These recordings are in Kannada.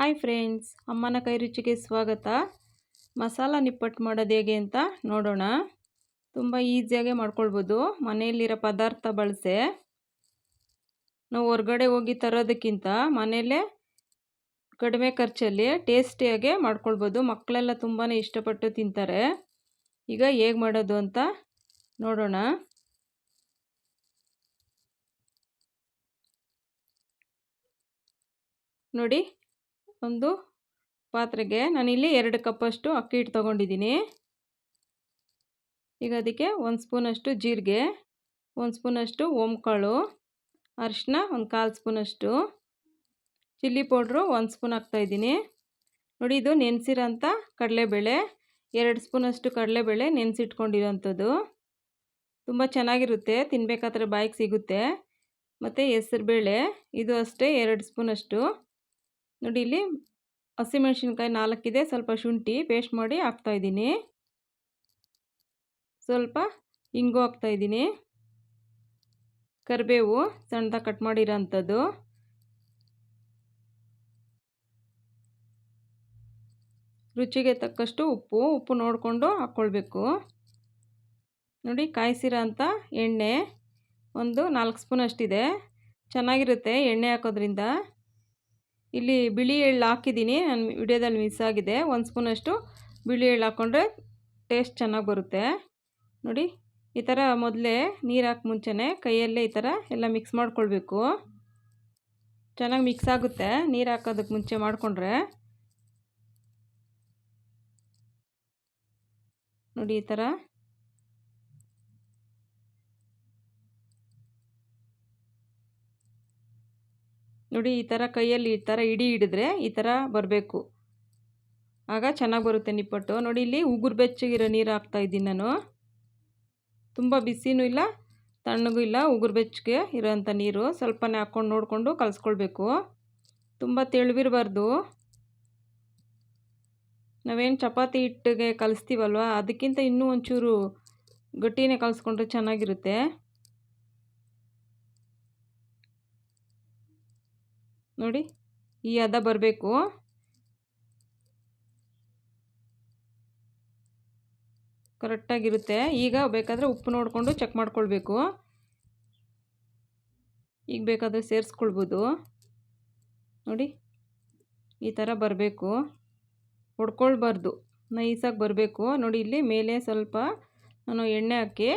ಹಾಯ್ ಫ್ರೆಂಡ್ಸ್, ಅಮ್ಮನ ಕೈ ರುಚಿಗೆ ಸ್ವಾಗತ. ಮಸಾಲ ನಿಪ್ಪಟ್ಟು ಮಾಡೋದು ಹೇಗೆ ಅಂತ ನೋಡೋಣ. ತುಂಬ ಈಸಿಯಾಗೆ ಮಾಡ್ಕೊಳ್ಬೋದು. ಮನೆಯಲ್ಲಿರೋ ಪದಾರ್ಥ ಬಳಸೆ. ನಾವು ಹೊರ್ಗಡೆ ಹೋಗಿ ತರೋದಕ್ಕಿಂತ ಮನೆಯಲ್ಲೇ ಕಡಿಮೆ ಖರ್ಚಲ್ಲಿ ಟೇಸ್ಟಿಯಾಗೆ ಮಾಡ್ಕೊಳ್ಬೋದು. ಮಕ್ಕಳೆಲ್ಲ ತುಂಬಾ ಇಷ್ಟಪಟ್ಟು ತಿಂತಾರೆ. ಈಗ ಹೇಗೆ ಮಾಡೋದು ಅಂತ ನೋಡೋಣ. ನೋಡಿ ಒಂದು ಪಾತ್ರೆಗೆ ನಾನಿಲ್ಲಿ ಎರಡು ಕಪ್ಪಷ್ಟು ಅಕ್ಕಿ ಹಿಟ್ಟು ತೊಗೊಂಡಿದ್ದೀನಿ. ಈಗ ಅದಕ್ಕೆ ಒಂದು ಸ್ಪೂನಷ್ಟು ಜೀರಿಗೆ, ಒಂದು ಸ್ಪೂನಷ್ಟು ಓಂಕಾಳು ಅರಿಶಿನ ಒಂದು ಕಾಲು ಸ್ಪೂನಷ್ಟು, ಚಿಲ್ಲಿ ಪೌಡ್ರು ಒಂದು ಸ್ಪೂನ್ ಹಾಕ್ತಾಯಿದ್ದೀನಿ ನೋಡಿ, ಇದು ನೆನೆಸಿರೋಂಥ ಕಡಲೆಬೇಳೆ, ಎರಡು ಸ್ಪೂನಷ್ಟು ಕಡಲೆಬೇಳೆ ನೆನೆಸಿಟ್ಕೊಂಡಿರೋಂಥದ್ದು. ತುಂಬ ಚೆನ್ನಾಗಿರುತ್ತೆ, ತಿನ್ಬೇಕಾದ್ರೆ ಬಾಯಿಗೆ ಸಿಗುತ್ತೆ. ಮತ್ತು ಹೆಸ್ರುಬೇಳೆ, ಇದು ಅಷ್ಟೇ, ಎರಡು ಸ್ಪೂನಷ್ಟು. ನೋಡಿ ಇಲ್ಲಿ ಹಸಿಮೆಣ್ಸಿನ್ಕಾಯಿ ನಾಲ್ಕಿದೆ, ಸ್ವಲ್ಪ ಶುಂಠಿ ಪೇಸ್ಟ್ ಮಾಡಿ ಹಾಕ್ತಾಯಿದ್ದೀನಿ ಸ್ವಲ್ಪ ಇಂಗು ಹಾಕ್ತಾಯಿದ್ದೀನಿ ಕರಿಬೇವು ಸಣ್ಣದಾಗಿ ಕಟ್ ಮಾಡಿರೋ ಅಂಥದ್ದು ರುಚಿಗೆ ತಕ್ಕಷ್ಟು ಉಪ್ಪು ಉಪ್ಪು ನೋಡಿಕೊಂಡು ಹಾಕ್ಕೊಳ್ಬೇಕು. ನೋಡಿ ಕಾಯಿಸಿರೋ ಅಂಥ ಎಣ್ಣೆ ಒಂದು ನಾಲ್ಕು ಸ್ಪೂನ್ ಅಷ್ಟಿದೆ. ಚೆನ್ನಾಗಿರುತ್ತೆ ಎಣ್ಣೆ ಹಾಕೋದ್ರಿಂದ. ಇಲ್ಲಿ ಬಿಳಿ ಎಳ್ಳು ಹಾಕಿದ್ದೀನಿ. ನಾನು ವಿಡಿಯೋದಲ್ಲಿ ಮಿಸ್ ಆಗಿದೆ. ಒಂದು ಸ್ಪೂನಷ್ಟು ಬಿಳಿ ಎಳ್ಳು ಹಾಕ್ಕೊಂಡ್ರೆ ಟೇಸ್ಟ್ ಚೆನ್ನಾಗಿ ಬರುತ್ತೆ. ನೋಡಿ, ಈ ಥರ ಮೊದಲೇ ನೀರು ಹಾಕಿ ಮುಂಚೆನೇ ಕೈಯಲ್ಲೇ ಈ ಥರ ಎಲ್ಲ ಮಿಕ್ಸ್ ಮಾಡ್ಕೊಳ್ಬೇಕು. ಚೆನ್ನಾಗಿ ಮಿಕ್ಸ್ ಆಗುತ್ತೆ ನೀರು ಹಾಕೋದಕ್ಕೆ ಮುಂಚೆ ಮಾಡಿಕೊಂಡ್ರೆ. ನೋಡಿ, ಈ ಥರ ನೋಡಿ, ಈ ಥರ ಕೈಯಲ್ಲಿ ಈ ಥರ ಇಡಿ ಹಿಡಿದ್ರೆ ಈ ಥರ ಬರಬೇಕು. ಆಗ ಚೆನ್ನಾಗಿ ಬರುತ್ತೆ ನಿಪ್ಪಟ್ಟು. ನೋಡಿ, ಇಲ್ಲಿ ಉಗುರು ಬೆಚ್ಚಗಿರೋ ನೀರು ಹಾಕ್ತಾಯಿದ್ದೀನಿ ನಾನು. ತುಂಬ ಬಿಸಿನೂ ಇಲ್ಲ, ತಣ್ಣಗೂ ಇಲ್ಲ, ಉಗುರು ಬೆಚ್ಚಗೆ ಇರೋಂಥ ನೀರು. ಸ್ವಲ್ಪನೇ ಹಾಕ್ಕೊಂಡು ನೋಡಿಕೊಂಡು ಕಲಿಸ್ಕೊಳ್ಬೇಕು. ತುಂಬ ತೆಳುವಿರಬಾರ್ದು. ನಾವೇನು ಚಪಾತಿ ಹಿಟ್ಟಿಗೆ ಕಲಿಸ್ತೀವಲ್ವ? ಅದಕ್ಕಿಂತ ಇನ್ನೂ ಒಂಚೂರು ಗಟ್ಟಿನೇ ಕಲಿಸ್ಕೊಂಡ್ರೆ ಚೆನ್ನಾಗಿರುತ್ತೆ. ನೋಡಿ, ಈ ಹದ ಬರಬೇಕು. ಕರೆಕ್ಟಾಗಿರುತ್ತೆ. ಈಗ ಬೇಕಾದರೆ ಉಪ್ಪು ನೋಡಿಕೊಂಡು ಚೆಕ್ ಮಾಡ್ಕೊಳ್ಬೇಕು. ಈಗ ಬೇಕಾದರೆ ಸೇರಿಸ್ಕೊಳ್ಬೋದು. ನೋಡಿ, ಈ ಥರ ಬರಬೇಕು. ಹೊಡ್ಕೊಳ್ಬಾರ್ದು. ನೈಸಾಗಿ ಬರಬೇಕು. ನೋಡಿ, ಇಲ್ಲಿ ಮೇಲೆ ಸ್ವಲ್ಪ ನಾನು ಎಣ್ಣೆ ಹಾಕಿ,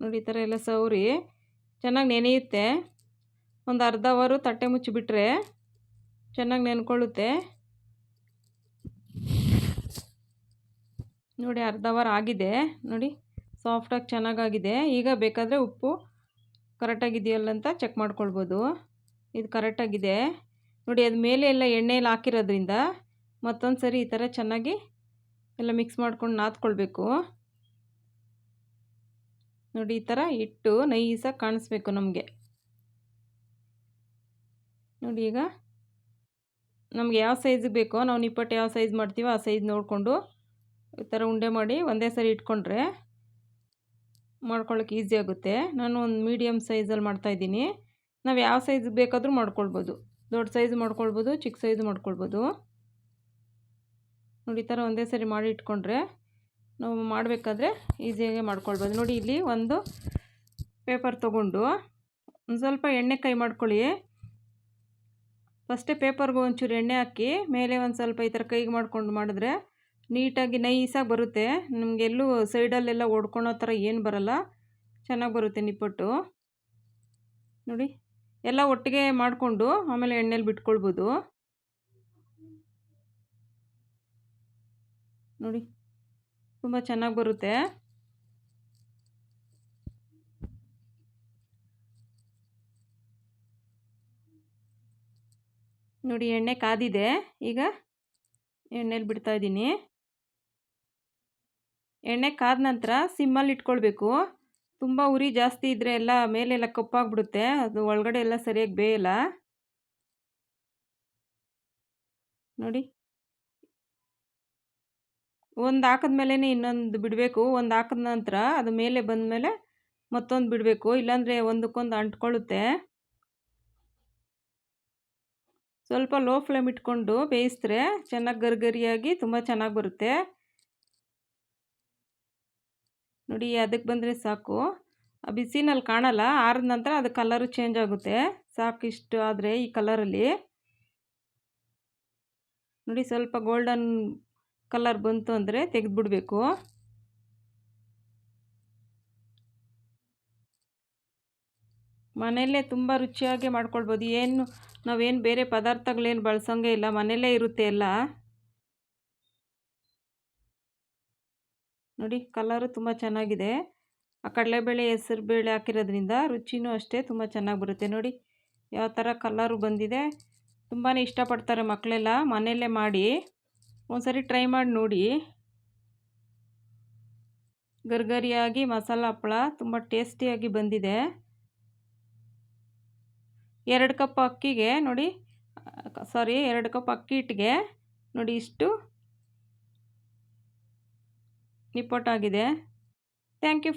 ನೋಡಿ, ಈ ಥರ ಎಲ್ಲ ಸೌರಿ ಚೆನ್ನಾಗಿ ನೆನೆಯುತ್ತೆ. ಒಂದು ಅರ್ಧ ಅವರು ತಟ್ಟೆ ಮುಚ್ಚಿಬಿಟ್ರೆ ಚೆನ್ನಾಗಿ ನೆನ್ಕೊಳ್ಳುತ್ತೆ. ನೋಡಿ ಅರ್ಧ ಅವರ್ ಆಗಿದೆ. ನೋಡಿ ಸಾಫ್ಟಾಗಿ ಚೆನ್ನಾಗಾಗಿದೆ. ಈಗ ಬೇಕಾದರೆ ಉಪ್ಪು ಕರೆಕ್ಟಾಗಿದೆಯಲ್ಲ ಅಂತ ಚೆಕ್ ಮಾಡ್ಕೊಳ್ಬೋದು. ಇದು ಕರೆಕ್ಟಾಗಿದೆ. ನೋಡಿ, ಅದು ಮೇಲೆ ಎಲ್ಲ ಎಣ್ಣೆಯಲ್ಲಿ ಹಾಕಿರೋದ್ರಿಂದ ಮತ್ತೊಂದು ಸರಿ ಈ ಥರ ಚೆನ್ನಾಗಿ ಎಲ್ಲ ಮಿಕ್ಸ್ ಮಾಡ್ಕೊಂಡು ನಾದ್ಕೊಳ್ಬೇಕು. ನೋಡಿ, ಈ ಥರ ಇಟ್ಟು ನೈಸಾಗಿ ಕಾಣಿಸ್ಬೇಕು ನಮಗೆ. ನೋಡಿ ಈಗ. ನಮ್ಗೆ ಯಾವ ಸೈಜಿಗೆ ಬೇಕೋ, ನಾವು ನಿಪ್ಪಟ್ಟು ಯಾವ ಸೈಜ್ ಮಾಡ್ತೀವೋ ಆ ಸೈಜ್ ನೋಡಿಕೊಂಡು ಈ ಥರ ಉಂಡೆ ಮಾಡಿ ಒಂದೇ ಸರಿ ಇಟ್ಕೊಂಡ್ರೆ ಮಾಡ್ಕೊಳ್ಳೋಕೆ ಈಸಿ ಆಗುತ್ತೆ. ನಾನು ಒಂದು ಮೀಡಿಯಮ್ ಸೈಜಲ್ಲಿ ಮಾಡ್ತಾಯಿದ್ದೀನಿ ನಾವು ಯಾವ ಸೈಜ್ ಬೇಕಾದರೂ ಮಾಡ್ಕೊಳ್ಬೋದು. ದೊಡ್ಡ ಸೈಜ್ ಮಾಡ್ಕೊಳ್ಬೋದು, ಚಿಕ್ಕ ಸೈಜ್ ಮಾಡ್ಕೊಳ್ಬೋದು. ನೋಡಿ ಈ ಥರ ಒಂದೇ ಸರಿ ಮಾಡಿ ಇಟ್ಕೊಂಡ್ರೆ ನಾವು ಮಾಡಬೇಕಾದ್ರೆ ಈಸಿಯಾಗಿ ಮಾಡ್ಕೊಳ್ಬೋದು. ನೋಡಿ ಇಲ್ಲಿ ಒಂದು ಪೇಪರ್ ತೊಗೊಂಡು ಒಂದು ಸ್ವಲ್ಪ ಎಣ್ಣೆ ಕೈ ಮಾಡ್ಕೊಳ್ಳಿ. ಫಸ್ಟೇ ಪೇಪರ್ಗೆ ಒಂಚೂರು ಎಣ್ಣೆ ಹಾಕಿ, ಮೇಲೆ ಒಂದು ಸ್ವಲ್ಪ ಈ ಥರ ಕೈಗೆ ಮಾಡಿಕೊಂಡು ಮಾಡಿದ್ರೆ ನೀಟಾಗಿ ನೈಸಾಗಿ ಬರುತ್ತೆ. ನಿಮಗೆಲ್ಲೂ ಸೈಡಲ್ಲೆಲ್ಲ ಒಡ್ಕೊಳೋ ಥರ ಏನು ಬರಲ್ಲ. ಚೆನ್ನಾಗಿ ಬರುತ್ತೆ ನಿಪ್ಪಟ್ಟು. ನೋಡಿ, ಎಲ್ಲ ಒಟ್ಟಿಗೆ ಮಾಡಿಕೊಂಡು ಆಮೇಲೆ ಎಣ್ಣೆಲಿ ಬಿಟ್ಕೊಳ್ಬೋದು. ನೋಡಿ, ತುಂಬ ಚೆನ್ನಾಗಿ ಬರುತ್ತೆ. ನೋಡಿ ಎಣ್ಣೆ ಕಾದಿದೆ. ಈಗ ಎಣ್ಣೆಲಿ ಬಿಡ್ತಾ ಇದ್ದೀನಿ. ಎಣ್ಣೆ ಕಾದ ನಂತರ ಸಿಮ್ಮಲ್ಲಿ ಇಟ್ಕೊಳ್ಬೇಕು. ತುಂಬ ಉರಿ ಜಾಸ್ತಿ ಇದ್ದರೆ ಎಲ್ಲ ಮೇಲೆಲ್ಲ ಕಪ್ಪಾಗ್ಬಿಡುತ್ತೆ. ಅದು ಒಳಗಡೆ ಎಲ್ಲ ಸರಿಯಾಗಿ ಬೇಯಲ್ಲ. ನೋಡಿ. ಒಂದು ಹಾಕಿದ್ಮೇಲೆ ಇನ್ನೊಂದು ಬಿಡಬೇಕು. ಒಂದು ಹಾಕಿದ ನಂತರ ಅದು ಮೇಲೆ ಬಂದಮೇಲೆ ಮತ್ತೊಂದು ಬಿಡಬೇಕು. ಇಲ್ಲಾಂದರೆ ಒಂದಕ್ಕೊಂದು ಅಂಟ್ಕೊಳ್ಳುತ್ತೆ. ಸ್ವಲ್ಪ ಲೋ ಫ್ಲೇಮ್ ಇಟ್ಕೊಂಡು ಬೇಯಿಸಿದ್ರೆ ಚೆನ್ನಾಗಿ ಗರಿಗರಿಯಾಗಿ ತುಂಬ ಚೆನ್ನಾಗಿ ಬರುತ್ತೆ. ನೋಡಿ, ಅದಕ್ಕೆ ಬಂದರೆ ಸಾಕು. ಆ ಬಿಸಿನಲ್ಲಿ ಕಾಣಲ್ಲ, ಆರಿದ ನಂತರ ಅದು ಕಲರು ಚೇಂಜ್ ಆಗುತ್ತೆ. ಸಾಕು ಇಷ್ಟು ಆದರೆ ಈ ಕಲರಲ್ಲಿ ನೋಡಿ, ಸ್ವಲ್ಪ ಗೋಲ್ಡನ್ ಕಲರ್ ಬಂತು ಅಂದರೆ ತೆಗೆದುಬಿಡ್ಬೇಕು. ಮನೆಯಲ್ಲೇ ತುಂಬ ರುಚಿಯಾಗಿ ಮಾಡ್ಕೊಳ್ಬೋದು. ಏನು, ನಾವೇನು ಬೇರೆ ಪದಾರ್ಥಗಳೇನು ಬಳಸೋಂಗೆ ಇಲ್ಲ. ಮನೆಯಲ್ಲೇ ಇರುತ್ತೆ ಎಲ್ಲ. ನೋಡಿ, ಕಲರು ತುಂಬ ಚೆನ್ನಾಗಿದೆ. ಆ ಕಡಲೆಬೇಳೆ ಹೆಸರು ಬೇಳೆ ಹಾಕಿರೋದ್ರಿಂದ ರುಚಿನೂ ಅಷ್ಟೇ ತುಂಬ ಚೆನ್ನಾಗಿ ಬರುತ್ತೆ. ನೋಡಿ, ಯಾವ ಥರ ಕಲರು ಬಂದಿದೆ. ತುಂಬಾ ಇಷ್ಟಪಡ್ತಾರೆ ಮಕ್ಕಳೆಲ್ಲ. ಮನೆಯಲ್ಲೇ ಮಾಡಿ ಒಂದ್ಸರಿ ಟ್ರೈ ಮಾಡಿ ನೋಡಿ. ಗರ್ಗರಿಯಾಗಿ ಮಸಾಲ ಹಪ್ಪಳ ತುಂಬ ಟೇಸ್ಟಿಯಾಗಿ ಬಂದಿದೆ. ಎರಡು ಕಪ್ ಅಕ್ಕಿಗೆ ನೋಡಿ ಸಾರಿ ಎರಡು ಕಪ್ ಅಕ್ಕಿ ಹಿಟ್ಟಿಗೆ ನೋಡಿ ಇಷ್ಟು ನಿಪ್ಪಟ್ಟಾಗಿದೆ. Thank you